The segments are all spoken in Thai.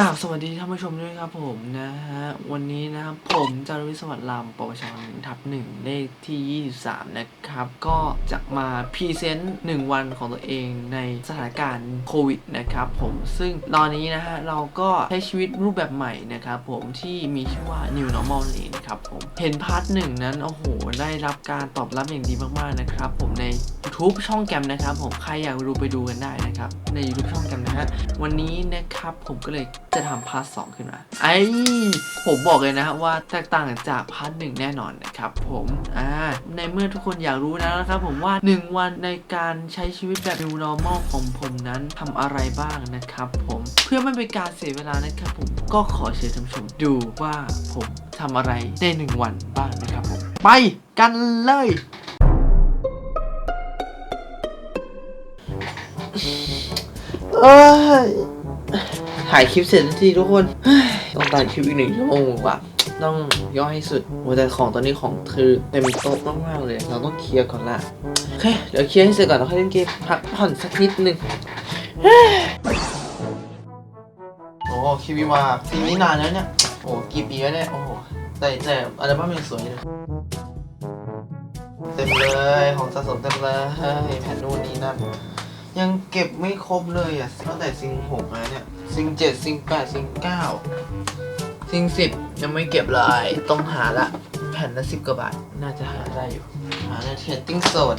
กาบสวัสดีท่านผู้ชมด้วยครับผมนะฮะวันนี้นะครับผมจารุวิสวัสดิ์ลำปวชหนึ่งทับหนึ่งเลขที่ 23 นะครับ ก็จะมาพรีเซนต์หนึ่งวันของตัวเองในสถานการณ์โควิดนะครับผมซึ่งตอนนี้นะฮะเราก็ใช้ชีวิตรูปแบบใหม่นะครับผมที่มีชื่อว่า New Normal นั่นเองนะครับผมเห็นพาร์ทหนึ่งนั้น โอ้โห ได้รับการตอบรับอย่างดีมากๆนะครับผมใน YouTube ช่องแกมนะครับ ผมใครอยากดูไปดูกันได้นะครับ ใน YouTube ช่องแกมนะฮะวันนี้นะครับผมก็เลยจะทำพาร์ทสขึ้นมาไอ้ผมบอกเลยนะฮะว่าแตกต่างจากพาร์ทหนึ่งแน่นอนนะครับผมอ่าในเมื่อทุกคนอยากรู้แล้วนะครับ ผมว่า 1 วันในการใช้ชีวิตแบบ New Normal ของผมนั้นทำอะไรบ้างนะครับ ผมเพื่อไม่เป็นการเสียเวลานะครับผมก็ขอเชิญท่านผู้ชมดูว่าผมทำอะไรใน 1 วันบ้างนะครับผมไปกันเลย ถ่ายคลิปเสร็จทันทีทุกคนต้องตัดคลิปอีกหนึ่งชั่วโมงกว่าต้องย่อให้สุดโอ้แต่ของตอนนี้ของคือเต็มโต๊ะมากๆเลย เราต้องเคลียร์ก่อนละโอเค เดี๋ยวเคลียร์ให้เสร็จก่อนแล้วค่อยเล่นเกมพักผ่อนสักนิดนึงเฮ้โอ้คลิปวิวาทีนี้นานแล้วเนี่ย โอ้กี่ปีแล้วเนี่ย โอ้โหแต่แต่อัลบั้มยังสวยเลยเต็มเลยของสะสมเต็มเลยแผ่นนู่นนี่นั่น ยังเก็บไม่ครบเลยอะตั้งแต่ซิงหกแล้วเนี่ยซิงเจ็ดซิงแปดซิงเก้าซิงสิบยังไม่เก็บเลยต้องหาละ แผ่นละสิบกว่าบาท น่าจะหาได้อยู่ หาในเทรดติ้งโซน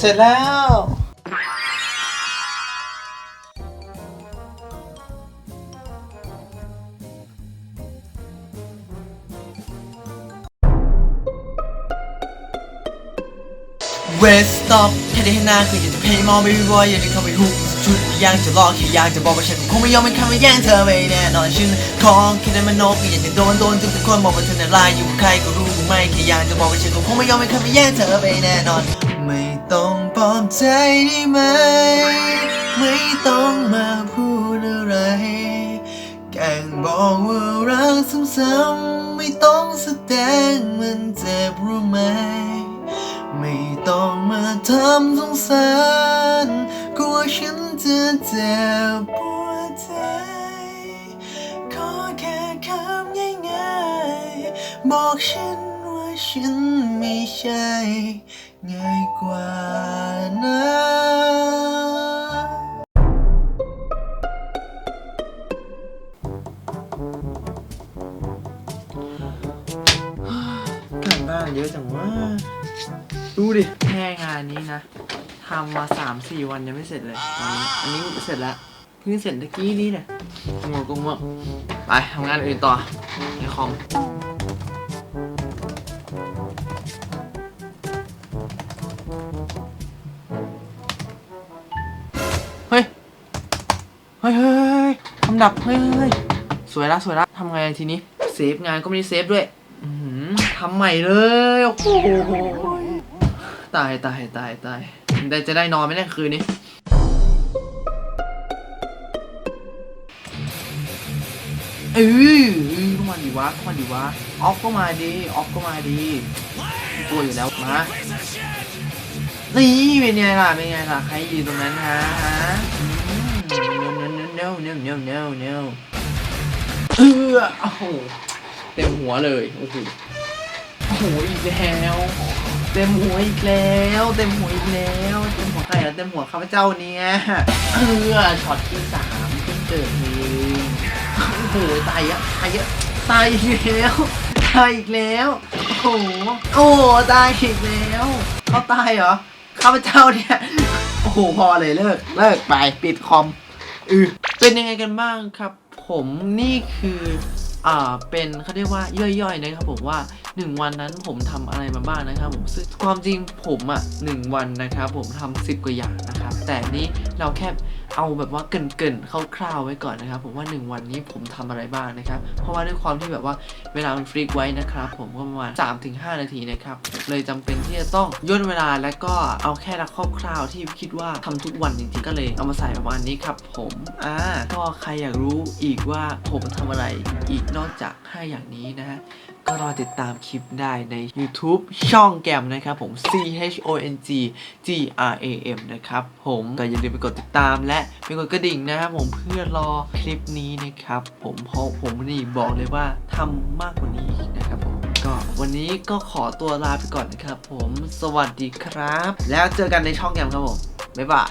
เสร็จแล้ว เวสต็อปแค่ได้เห็นหน้าคืออยากจะเพย์มองไม่บอยอยากจะเข้าไปฮุกชุดอยากจะลองแค่อยากจะบอกว่าฉันคงไม่ยอมไม่คำว่าแย่งเธอไปแน่นอนฉันของแค่ได้มันโนกอยากจะโดนโดนทุกทุกคนบอกว่าเธอน่ะลายอยู่ใครก็รู้ไม่แค่อยากจะบอกว่าฉันคงไม่ยอมไม่คำว่าแย่งเธอไปแน่นอน ไม่ต้องปลอบใจได้ไหม ไม่ต้องมาพูดอะไรแกงบอกว่ารักซ้ำๆไม่ต้องแสดงมันเจ็บรู้ไหม ทำสงสารกลัวฉันจะเจ็บปวดใจ ขอแค่คำง่ายๆบอกฉันว่าฉันไม่ใช่ ง่ายกว่านะ้น อะจังว่าดูดิแค่งานนี้นะทำมาสามสี่วันยังไม่เสร็จเลย อันนี้อันนี้เสร็จแล้วเพิ่งเสร็จตะกี้นี้เนี่ยงงกงงไปทำงานอื่นต่อในคอมเฮ้ย เฮ้ยเฮ้ยเฮ้ยทำดับเฮ้ยเฮ้ยเฮ้ย สวยละสวยละทำไงทีนี้ เซฟงานก็ไม่ได้เซฟด้วยอื้อหือ ทำใหม่เลยโอ้โหตายตายตายตายได้จะได้นอนไหมเนี่ยคืนนี้เออเข้ามาดีวะเข้ามาดีวะออฟก็มาดีออฟก็มาดีตัวอยู่แล้วมานี่เป็นไงล่ะเป็นไงล่ะใครอยู่ตรงนั้นฮะฮะอืม no no no no no no เออโอ้โหเต็มหัวเลยโอ้โห โอ้โหอีกแล้ว เต็มหัวอีกแล้ว เต็มหัวอีกแล้ว เต็มหัวใครอะเต็มหัวข้าพเจ้าเนี่ยเออช็อตที่สามเพิ่งเกิดเองโอ้โหตายอะตายอะตายอีกแล้วตายอีกแล้ว โอ้โหโอ้ตายอีกแล้วเขาตายเหรอข้าพเจ้าเนี่ยโอ้โหพอเลยเลิกเลิกไปปิดคอมอือเป็นยังไงกันบ้างครับ ผมนี่คืออ่าเป็นเขาเรียกว่าย่อยๆนะครับผมว่า 1วันนั้นผมทำอะไรมาบ้างนะครับผมซึ่งความจริงผมอะหนึ่งวันนะครับผมทำสิบกว่าอย่างนะครับ แต่นี้เราแค่เอาแบบว่าเกินๆคร่าวๆไว้ก่อนนะครับ ผมว่า 1 วันนี้ผมทำอะไรบ้างนะครับ เพราะว่าด้วยความที่แบบว่าเวลามันฟรีกไว้นะครับ ผมก็ประมาณ3-5 นาทีนะครับ เลยจำเป็นที่จะต้องย่นเวลาและก็เอาแค่ละคร่าวๆที่คิดว่าทำทุกวันจริงๆก็เลยเอามาใส่ประมาณนี้ครับ ผมอ่าก็ใครอยากรู้อีกว่าผมทำอะไรอีกนอกจากให้อย่างนี้นะฮะ ก็รอติดตามคลิปได้ใน YouTube ช่องแกมนะครับผม C H O N G G R A M นะครับผมก็อย่าลืมไปกดติดตามและไปกดกระดิ่งนะครับผมเพื่อรอคลิปนี้นะครับผมเพราะผมนี่บอกเลยว่าทำมากกว่านี้นะครับผมก็วันนี้ก็ขอตัวลาไปก่อนนะครับผมสวัสดีครับ แล้วเจอกันในช่องแกมครับผมบ๊ายบาย